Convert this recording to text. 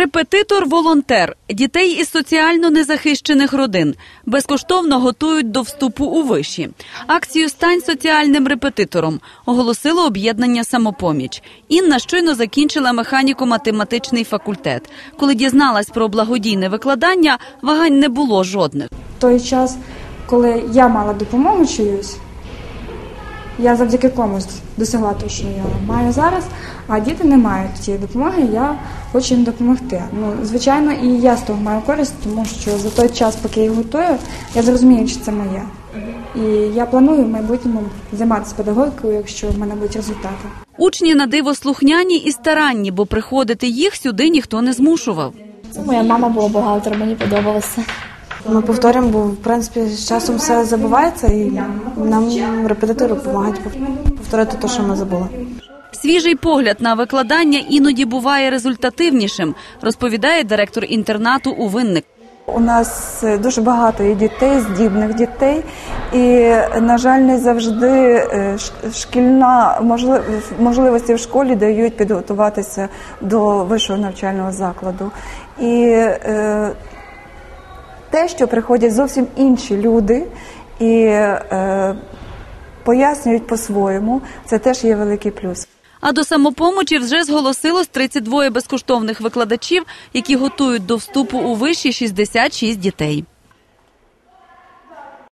Репетитор-волонтер дітей із соціально незахищених родин безкоштовно готують до вступу у виші. Акцію Стань соціальним репетитором оголосило об'єднання самопоміч. Інна щойно закінчила механіко-математичний факультет. Коли дізналась про благодійне викладання, вагань не було жодних. В той час, коли я мала допомогу чиюсь, я завдяки комусь досягла того, що я маю зараз, а діти не мають цієї допомоги, я хочу їм допомогти. Ну, звичайно, і я з того маю користь, тому що за той час, поки я готую, я зрозумію, що це моє. І я планую в майбутньому займатися педагогікою, якщо в мене будуть результати. Учні на диво слухняні і старанні, бо приходити їх сюди ніхто не змушував. Моя мама була бухгалтером, мені подобалося. Ми повторюємо, бо в принципі з часом все забувається, і нам репетитори допомагають повторити те, що ми забули. Свіжий погляд на викладання іноді буває результативнішим, розповідає директор інтернату у винник. У нас дуже багато і дітей, здібних дітей, і, на жаль, не завжди е, шкільна можли- можливості в школі дають підготуватися до вищого навчального закладу. І е, те, що приходять зовсім інші люди і е, пояснюють по-своєму, це теж є великий плюс. А до самопомочі вже зголосилось 32 безкоштовних викладачів, які готують до вступу у виші 66 дітей.